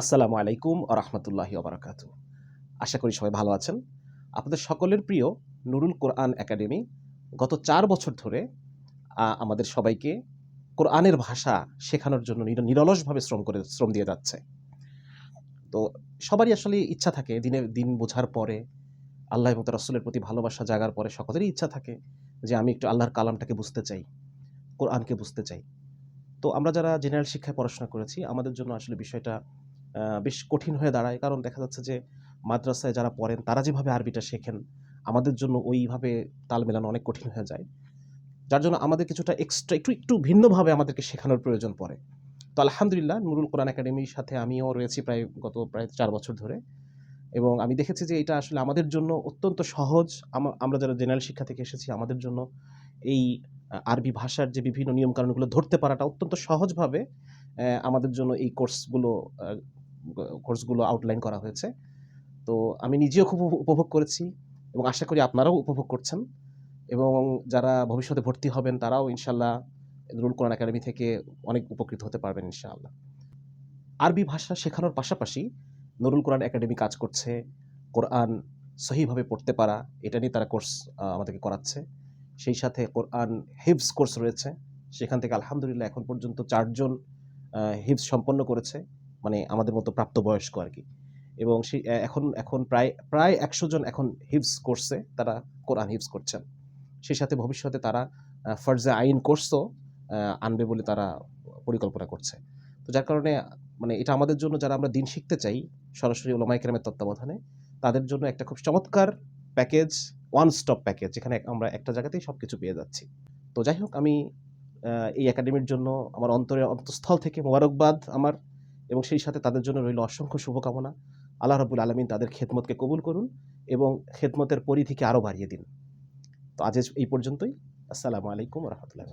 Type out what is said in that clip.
আসসালামু আলাইকুম আ রহমতুল্লাহি ওবরাকাত আশা করি সবাই ভালো আছেন। আপনাদের সকলের প্রিয় নুরুল কোরআন একাডেমি গত চার বছর ধরে আমাদের সবাইকে কোরআনের ভাষা শেখানোর জন্য নিরলসভাবে শ্রম করে, শ্রম দিয়ে যাচ্ছে। তো সবারই আসলে ইচ্ছা থাকে দিনে, দিন বোঝার পরে, আল্লাহ এবং তার রসুলের প্রতি ভালোবাসা জাগার পরে সকলেরই ইচ্ছা থাকে যে আমি একটু আল্লাহর কালামটাকে বুঝতে চাই, কোরআনকে বুঝতে চাই। তো আমরা যারা জেনারেল শিক্ষায় পড়াশোনা করেছি, আমাদের জন্য আসলে বিষয়টা বেশ কঠিন হয়ে দাঁড়ায়। কারণ দেখা যাচ্ছে যে মাদ্রাসায় যারা পড়েন, তারা যেভাবে আরবিটা শেখেন, আমাদের জন্য ওইভাবে তাল মেলানো অনেক কঠিন হয়ে যায়। যার জন্য আমাদের কিছুটা এক্সট্রা একটু একটু ভিন্নভাবে আমাদেরকে শেখানোর প্রয়োজন পড়ে। তো আলহামদুলিল্লাহ, নুরুল কোরআন একাডেমির সাথে আমিও রয়েছি প্রায় গত প্রায় চার বছর ধরে। এবং আমি দেখেছি যে এটা আসলে আমাদের জন্য অত্যন্ত সহজ। আমা- আমরা যারা জেনারেল শিক্ষা থেকে এসেছি, আমাদের জন্য এই আরবি ভাষার যে বিভিন্ন নিয়মকানুনগুলো ধরতে পারাটা অত্যন্ত সহজভাবে আমাদের জন্য এই কোর্সগুলো কোর্সগুলো আউটলাইন করা হয়েছে। তো আমি নিজেও খুব উপভোগ করেছি এবং আশা করি আপনারাও উপভোগ করছেন এবং যারা ভবিষ্যতে ভর্তি হবেন তারাও ইনশাল্লাহ নুরুল কোরআন একাডেমি থেকে অনেক উপকৃত হতে পারবেন ইনশাআল্লাহ। আরবি ভাষা শেখানোর পাশাপাশি নুরুল কোরআন একাডেমি কাজ করছে, কোরআন সহিভাবে পড়তে পারা, এটা নিয়ে তারা কোর্স আমাদেরকে করাচ্ছে। সেই সাথে কোরআন হিফস কোর্স রয়েছে, সেখান থেকে আলহামদুলিল্লাহ এখন পর্যন্ত চারজন হিফস সম্পন্ন করেছে। মানে আমাদের মতো প্রাপ্তবয়স্ক আর কি এবং সেই এখন এখন প্রায় প্রায় একশো জন এখন হিফস কোর্সে তারা কোরআন হিফস করছেন। সেই সাথে ভবিষ্যতে তারা ফরজে আইন কোর্সও আনবে বলে তারা পরিকল্পনা করছে। তো যার কারণে মানে এটা আমাদের জন্য যারা আমরা দিন শিখতে চাই, সরাসরি ওলামাই কেরামের তত্ত্বাবধানে, তাদের জন্য একটা খুব চমৎকার প্যাকেজ ওয়ান স্টপ প্যাকেজ যেখানে আমরা একটা জায়গাতেই সব কিছু পেয়ে যাচ্ছি। তো যাই হোক, আমি এই একাডেমির জন্য, আমার অন্তরের অন্তঃস্থল থেকে মোবারকবাদ আমার এবং সেই সাথে তাদের জন্য রইল অসংখ্য শুভকামনা। আল্লাহ রাবুল আলমিন তাদের খেদমতকে কবুল করুন এবং খেদমতের পরিধিকে আরও বাড়িয়ে দিন। তো আজ এই পর্যন্তই। আসসালামু আলাইকুম রহমতুল্লাহ